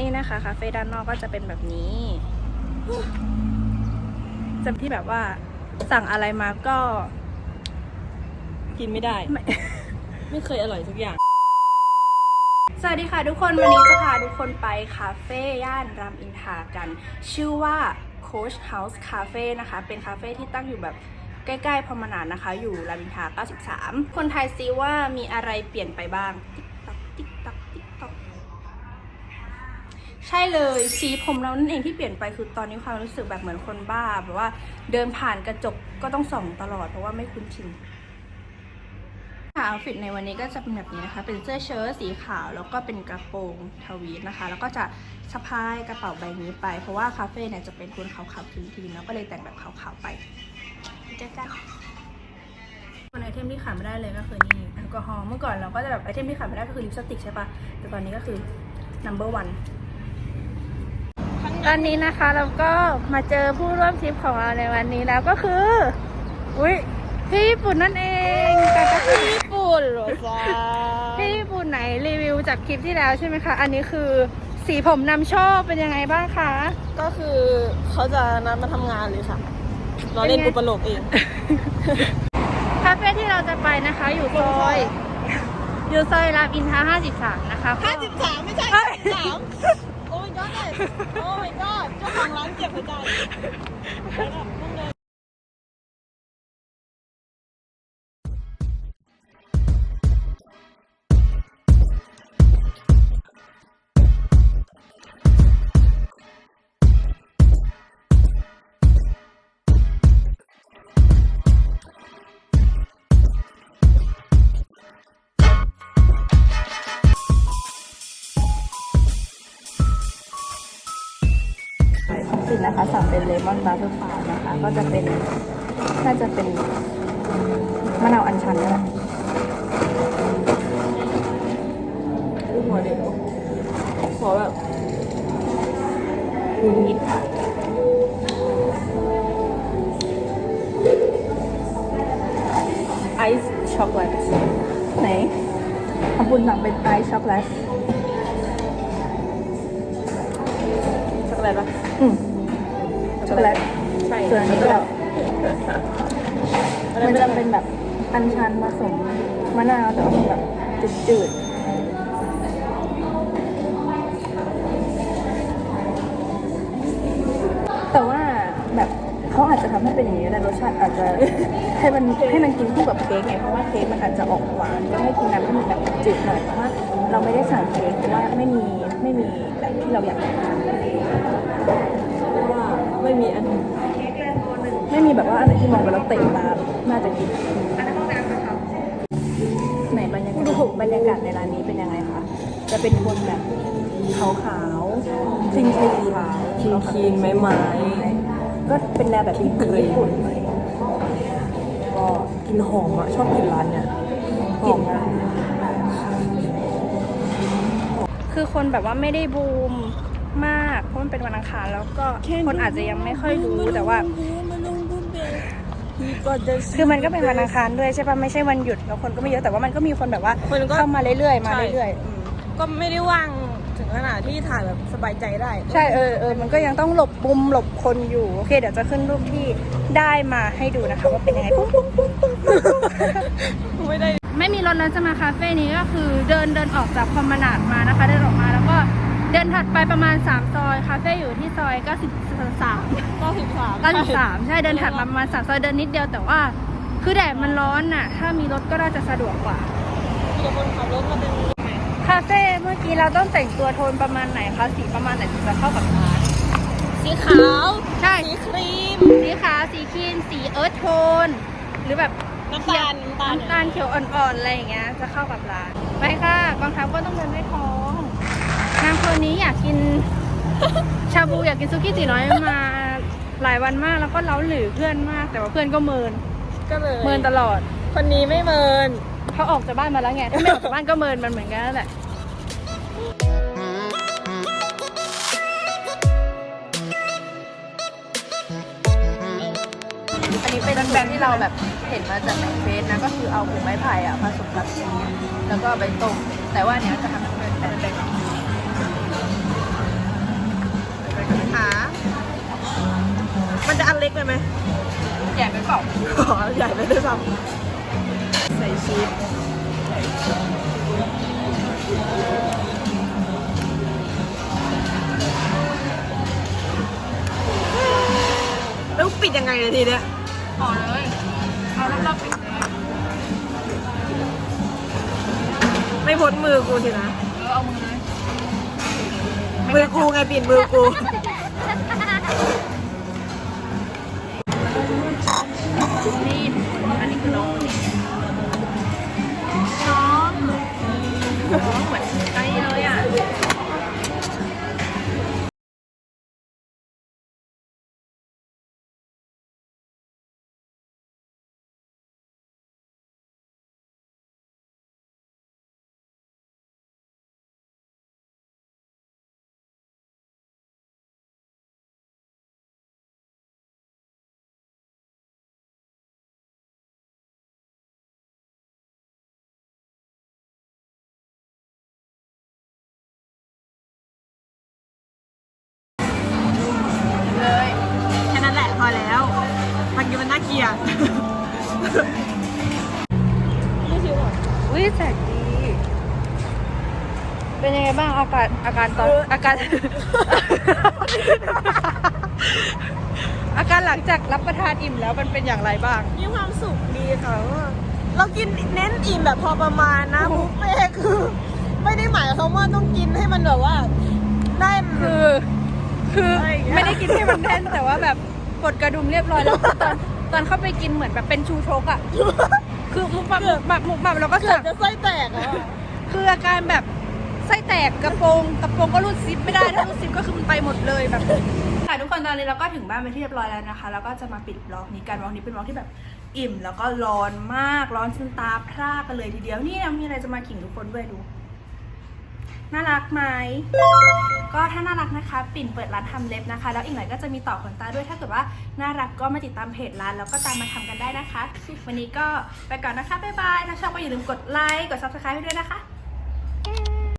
นี่นะคะคาเฟ่ด้านนอกก็จะเป็นแบบนี้จะที่แบบว่าสั่งอะไรมาก็ กินไม่ได้ ไม่ไม่เคยอร่อยทุกอย่าง สวัสดีค่ะทุกคนวันนี้จะพาทุกคนไปคาเฟ่ย่านรามอินทรากัน ชื่อว่า Coach House Cafe นะคะ เป็นคาเฟ่ที่ตั้งอยู่แบบใกล้ๆพรหมนานนะคะ อยู่รามอินทรา93 คนไทยซิว่ามีอะไรเปลี่ยนไปบ้าง ใช่เลยสีผมเรานั่นเองที่เปลี่ยนไปคือตอนนี้ความรู้สึกแบบเหมือนคนบ้าแบบว่าเดินผ่านกระจกก็ต้องส่องตลอดเพราะว่าไม่คุ้นชินค่ะเอาฟิตในวันนี้ก็จะเป็นแบบนี้นะคะ เป็นเสื้อเชิ้ตสีขาวแล้วก็เป็นกระโปรงทวีตนะคะ แล้วก็จะสะพายกระเป๋าใบนี้ไป เพราะว่าคาเฟ่เนี่ยจะเป็นคนขาวๆคลีนๆแล้วก็เลยแต่งแบบขาวๆไปเจอกันคนไอเทมที่ขาดไม่ได้เลยก็คือนี่แอลกอฮอล์เมื่อก่อนเราก็จะแบบไอเทมที่ขาดไม่ได้ก็คือลิปสติกใช่ปะแต่ตอนนี้ก็คือ number one ตอนนี้นะคะเราก็มาเจอผู้ร่วมทริปของเราในวันนี้แล้วก็คือ อุ้ยพี่ญี่ปุ่นนั่นเองแต่ก็คือญี่ปุ่นเหรอจ๊ะพี่ญี่ปุ่นไหนรีวิวจากคลิปที่แล้วใช่ไหมคะ อันนี้คือสีผมนำโชคเป็นยังไงบ้างคะ ก็คือเขาจะนัดมาทำงานเลยค่ะ เราเล่นเป็นไงอุปโลกเอง คาเฟ่ที่เราจะไปนะคะ อยู่ซอยอยู่ซอยรามอินทรา53 นะคะก็53 ไม่ใช่เฮ้ย53โอ้ my god โอ้ my god เจ้าของร้านเก็บหัวใจ สินนะคะสั่งเป็นเลมอนบัตเตอร์ฟานะคะ ก็จะเป็นน่าจะเป็นมะนาวอัญชันนี่แหละดูหัวเด็กหัวแบบนิดค่ะไอซ์ช็อกโกแลตไหนขอบคุณสั่งเป็นไอซ์ช็อกโกแลตช็อกโกแลตปะอืม ช็อกโกแลตใช่ส่วนอันนี้ก็อันมันั้นนไม่จะได้เป็นแบบอัญชันผสมมะนาวแต่ว่ามันแบบจืดๆแต่ว่าแบบเขาอาจจะทำให้เป็นอย่างนี้แต่รสชาติอาจจะให้มันให้มันกินคู่กับเค้กไงเพราะว่าเค้กมันอาจจะออกหวานก็ให้กินน้ำที่มันแบบจืดหน่อยเพราะว่าเราไม่ได้สั่งเค้กเพราะว่าไม่มีไม่มีแบบที่เราอยากได้เพราะว่าไม่มีอัน ไม่ มีแบบว่าอะไรที่มองไปแล้วเตะตาน่าจะกินไหนบรรยากาศดูบรรยากาศในร้านนี้เป็นยังไงคะ จะเป็นคนแบบขาวขาวๆคลีนคลีนขาวคลีนคลีนไม้ไม้ก็เป็นแนวแบบญี่ปุ่นญี่ปุ่นเลยก็กินหอมอะชอบกินร้านเนี่ยกลิ่นมากคือคนแบบว่าไม่ได้บูมมากเพราะมันเป็นวันอังคารแล้วก็คนอาจจะยังไม่ค่อยรู้แต่ว่า คือมันก็เป็นวันอังคารด้วยใช่ปะไม่ใช่วันหยุดแล้วคนก็ไม่เยอะแต่ว่ามันก็มีคนแบบว่าคนก็เข้ามาเรื่อยๆมาใช่เรื่อยๆอืมก็ไม่ได้ว่างถึงขนาดที่ถ่ายแบบสบายใจได้ใช่เออเออมันก็ยังต้องหลบมุมหลบคนอยู่โอเคเดี๋ยวจะขึ้นรูปที่ได้มาให้ดูนะคะว่าเป็นยังไงปุ๊บปุ๊บปุ๊บปุ๊บไม่ได้ไม่มีรถแล้วจะมาคาเฟ่นี้ก็คือเดินเดินออกจากพรหมนาดมานะคะเดิน เดินถัดไปประมาณ 3 ซอยคาเฟ่อยู่ที่ซอย93 93 93 ใช่เดินถัดมาประมาณ3ซอยเดินนิดเดียวแต่ว่า คือแดดมันร้อนน่ะ ถ้ามีรถก็น่าจะสะดวกกว่ามีคนขับรถมาเป็นคาเฟ่เมื่อกี้เราต้องแต่งตัวโทนประมาณไหนคะสีประมาณไหนถึงจะเข้ากับร้านสีขาวใช่สีครีม สีขาวสีครีมสีเอิร์ธโทน หรือแบบน้ำตาลน้ำตาลน้ำตาลเขียวอ่อนๆอะไรอย่างเงี้ยจะเข้ากับร้านไปค่ะกองทัพก็ต้องเดินด้วยท้องนางคนนี้อยากกิน ชาบูอยากกินซุกี้ตีน้อยมาหลายวันมากแล้วก็เล้าหลือเพื่อนมาก แต่ว่าเพื่อนก็เมิน ก็เลยเมินตลอด คนนี้ไม่เมินเขาออกจากบ้านมาแล้วไงถ้าไม่ออกจากบ้านก็เมินมันเหมือนกันนั่นแหละอันนี้เป็นแบบที่เราแบบเห็นมาจากในเฟซนะก็คือเอาหมูไม้ไผ่อะผสมกับชีสแล้วก็เอาไปต้มแต่ว่าอันเนี้ยจะทำเป็นเป็น เล็กไปไหมใหญ่ไปเปล่าอ๋อใหญ่ไปด้วยซ้ำใส่ชีสแล้วปิดยังไงเลยทีเนี้ยห่อเลย เอารอบๆปิดเลยไม่พ้นมือกูสินะ เออเอามือเลยมือกูไงปิดมือกู นี่อันนี้คือน้องน้องน้องเหมือน มันกินมันน่าเกลียดอุ้ยแสกดี เป็นยังไงบ้างอาการอาการตอนอาการ อาการหลังจากรับประทานอิ่มแล้วมันเป็นอย่างไรบ้าง มีความสุขดีค่ะว่าเรากินเน้นอิ่มแบบพอประมาณนะบุฟเฟ่ต์คือ ไม่ได้หมายความว่าต้องกินให้มันแบบว่าแน่นคือ คืออะไรอย่างเงี้ยไม่ได้กินให้มันแน่นแต่ว่าแบบกดกระดุมเรียบร้อยแล้วตอน ตอนเข้าไปกินเหมือนแบบเป็นชูชกอะ คือมุกมับมุกมับมุกมับแล้วก็เกือสั่บงจะไส้แตกอะคืออาการแบบไส้แตกกระโปรงกระโปรงก็รูดซิปไม่ได้ถ้ารูดซิปก็คือมันไปหมดเลยแบบ ค่ะทุกคนตอนนี้เราก็ถึงบ้านไปนที่เรียบร้อยแล้วนะคะ แล้วก็จะมาปิดบล็อกนี้กันบล็อกนี้เป็นบล็อกที่แบบอิ่ม แล้วก็ร้อนมากร้อนจนตาพร่ากันเลยทีเดียวนี่นะมีอะไรจะมาขิงทุกคนด้วยดู น่ารักไหม ก็ถ้าน่ารักนะคะ ปิ่นเปิดร้านทำเล็บนะคะ แล้วอีกหน่อยก็จะมีต่อขนตาด้วยถ้าเกิดว่าน่ารักก็มาติดตามเพจร้านแล้วก็ตามมาทำกันได้นะคะ วันนี้ก็ไปก่อนนะคะบ๊ายบายถ้าชอบก็อย่าลืมกดไลค์กด subscribe ให้ด้วยนะคะ